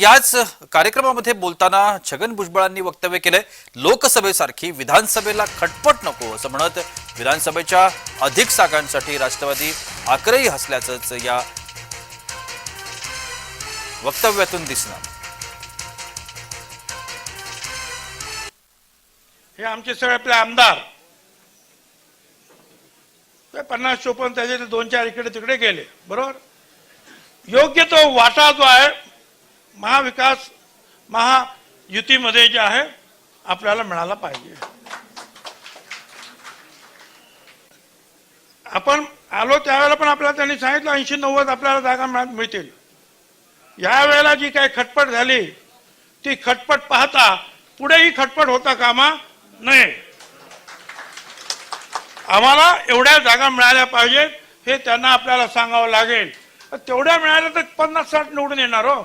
याच कार्यक्रमामध्ये बोलताना छगन भुजबळांनी वक्तव्य केलंय लोकसभेसारखी विधानसभेला खटपट नको असं म्हणत विधानसभेच्या अधिक जागांसाठी राष्ट्रवादी आग्रही असल्याचंच या वक्तव्यातून दिसणार. हे आमचे सगळे आपले आमदार. पन्नास चोपन्न त्याचे दोन चार इकडे तिकडे गेले बरोबर? योग्य तो वाटा जो आहे महाविकास महायुतीमध्ये जे आहे आपल्याला मिळाला पाहिजे. आपण आलो त्यावेळेला पण आपल्याला त्यांनी सांगितलं ऐंशी नव्वद आपल्याला जागा मिळतील. या वेळेला जी काही खटपट झाली ती खटपट पाहता पुढेही खटपट होता कामा नये. आम्हाला एवढ्या जागा मिळाल्या पाहिजेत हे त्यांना आपल्याला सांगावं लागेल. तेवढ्या मिळाल्या तर पन्नास साठ निवडून येणार हो.